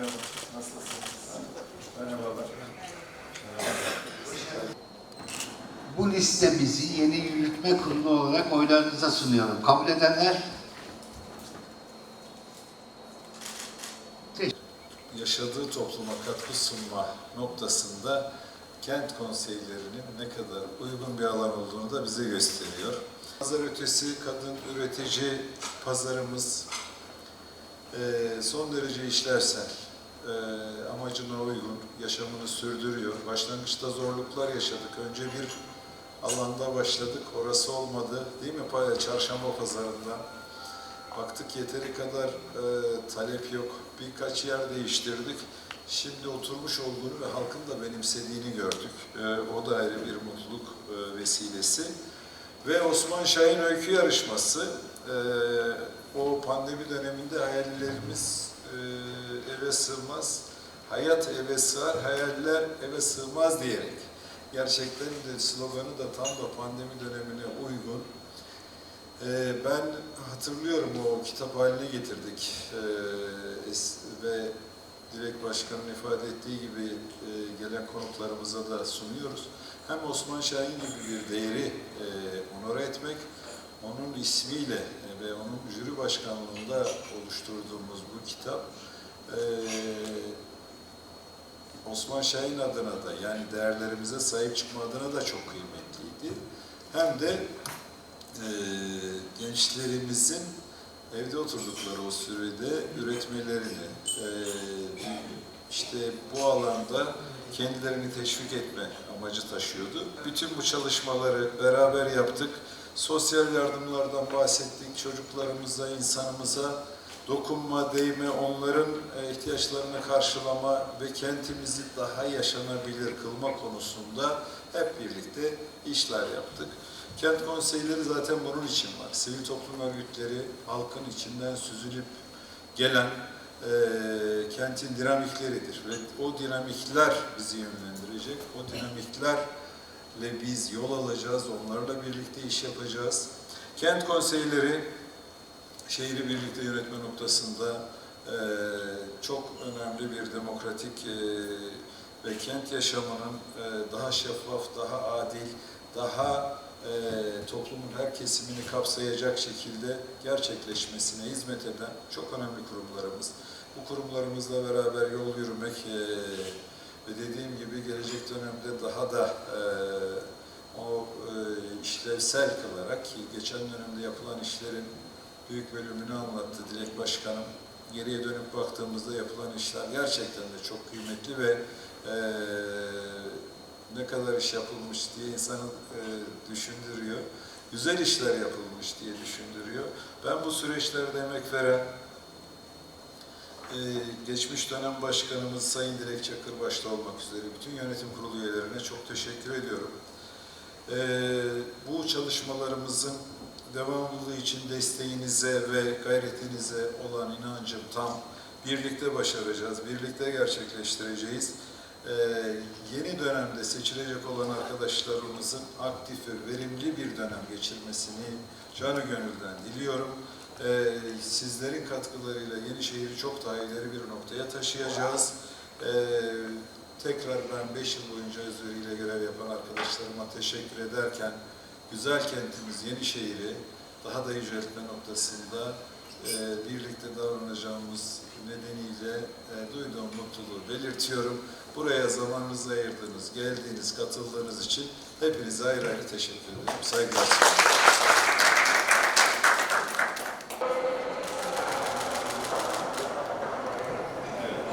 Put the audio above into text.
Merhaba, nasılsınız? Merhabalar. Bu listemizi yeni yürütme kurulu olarak oylarınıza sunuyorum. Kabul edenler yaşadığı topluma katkı sunma noktasında kent konseylerinin ne kadar uygun bir alan olduğunu da bize gösteriyor. Pazar ötesi kadın üretici pazarımız son derece işlevsel, eee, amacına uygun, yaşamını sürdürüyor. Başlangıçta zorluklar yaşadık. Önce bir alanda başladık, orası olmadı değil mi? Pa- Çarşamba pazarında. Baktık yeteri kadar e, talep yok. Birkaç yer değiştirdik. Şimdi oturmuş olduğunu ve halkın da benimsediğini gördük. E, o da ayrı bir mutluluk e, vesilesi. Ve Osman Şahin Öykü Yarışması. e, o pandemi döneminde hayallerimiz e, eve sığmaz. Hayat eve sığar, hayaller eve sığmaz diyerek. Gerçekten de sloganı da tam da pandemi dönemine uygun. Ee, ben hatırlıyorum o kitap haline getirdik es- ve Dilek Başkan'ın ifade ettiği gibi e, gelen konuklarımıza da sunuyoruz. Hem Osman Şahin gibi bir değeri e, onore etmek, onun ismiyle e, ve onun jüri başkanlığında oluşturduğumuz bu kitap e, Osman Şahin adına da yani değerlerimize sahip çıkma adına da çok kıymetliydi. Hem de e, gençlerimizin evde oturdukları o sürede üretmelerini, e, işte bu alanda kendilerini teşvik etme amacı taşıyordu. Bütün bu çalışmaları beraber yaptık. Sosyal yardımlardan bahsettik. Çocuklarımıza, insanımıza dokunma, değme, onların e, ihtiyaçlarını karşılama ve kentimizi daha yaşanabilir kılma konusunda hep birlikte işler yaptık. Kent konseyleri zaten bunun için var. Sivil toplum örgütleri halkın içinden süzülüp gelen e, kentin dinamikleridir. Ve o dinamikler bizi yönlendirecek. O dinamiklerle biz yol alacağız, onlarla birlikte iş yapacağız. Kent konseyleri şehri birlikte yönetme noktasında e, çok önemli bir demokratik e, ve kent yaşamının e, daha şeffaf, daha adil, daha e, toplumun her kesimini kapsayacak şekilde gerçekleşmesine hizmet eden çok önemli kurumlarımız. Bu kurumlarımızla beraber yol yürümek e, ve dediğim gibi gelecek dönemde daha da işlevsel kılarak ki geçen dönemde yapılan işlerin büyük bölümünü anlattı Dilek Başkanım. Geriye dönüp baktığımızda yapılan işler gerçekten de çok kıymetli ve e, ne kadar iş yapılmış diye insanı e, düşündürüyor. Güzel işler yapılmış diye düşündürüyor. Ben bu süreçlerde emek veren e, geçmiş dönem başkanımız Sayın Dilek Çakır başta olmak üzere bütün yönetim kurulu üyelerine çok teşekkür ediyorum. E, bu çalışmalarımızın devamlılığı için desteğinize ve gayretinize olan inancım tam. Birlikte başaracağız, birlikte gerçekleştireceğiz. Ee, yeni dönemde seçilecek olan arkadaşlarımızın aktif ve verimli bir dönem geçirmesini canı gönülden diliyorum. Ee, sizlerin katkılarıyla Yenişehir'i çok daha ileri bir noktaya taşıyacağız. Ee, tekrar ben 5 yıl boyunca özveriyle görev yapan arkadaşlarıma teşekkür ederken güzel kentimiz Yenişehir'i daha da yüceltme noktasında e, birlikte davranacağımız nedeniyle e, duyduğum mutluluğu belirtiyorum. Buraya zamanınızı ayırdığınız, geldiğiniz, katıldığınız için hepinize ayrı ayrı teşekkür ederim. Saygılar sunuyorum.